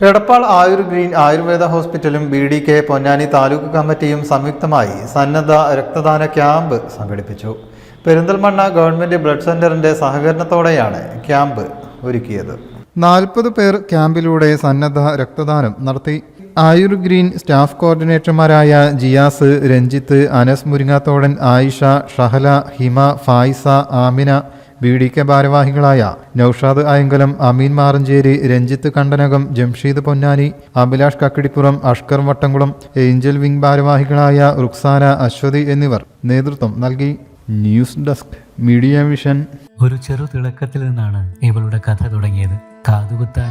എടപ്പാൾ ആയുർ green Ayurveda ഹോസ്പിറ്റലും B D K Ponnani taluk കമ്മിറ്റിയും സംയുക്തമായി സന്നദ്ധ രക്തദാന ക്യാമ്പ് സംഘടിപ്പിച്ചു. പെരിന്തൽമണ്ണ ഗവൺമെന്റ് ബ്ലഡ് സെന്ററിന്റെ സഹകരണത്തോടെയാണ് ക്യാമ്പ് ഒരുക്കിയത്. നാൽപ്പത് പേർ ക്യാമ്പിലൂടെ സന്നദ്ധ രക്തദാനം നടത്തി. Ayur green staff കോർഡിനേറ്റർമാരായ Jiyas Ranjith Anas Muringathodan Ayisha Shahala Hima Fayisa Amina B D K ഭാരവാഹികളായ നൌഷാദ് ആയങ്കലം അമീൻ മാറഞ്ചേരി രഞ്ജിത്ത് കണ്ടനകം ജംഷീദ് പൊന്നാനി അഭിലാഷ് കക്കിടിപ്പുറം അഷ്കർ വട്ടംകുളം ഏഞ്ചൽ വിംഗ് ഭാരവാഹികളായ റുക്സാന അശ്വതി എന്നിവർ നേതൃത്വം നൽകി. News desk media vision. ഒരു ചെറു തിളക്കത്തിൽ നിന്നാണ് ഇവളുടെ കഥ തുടങ്ങിയത്. കാതുകുത്താൻ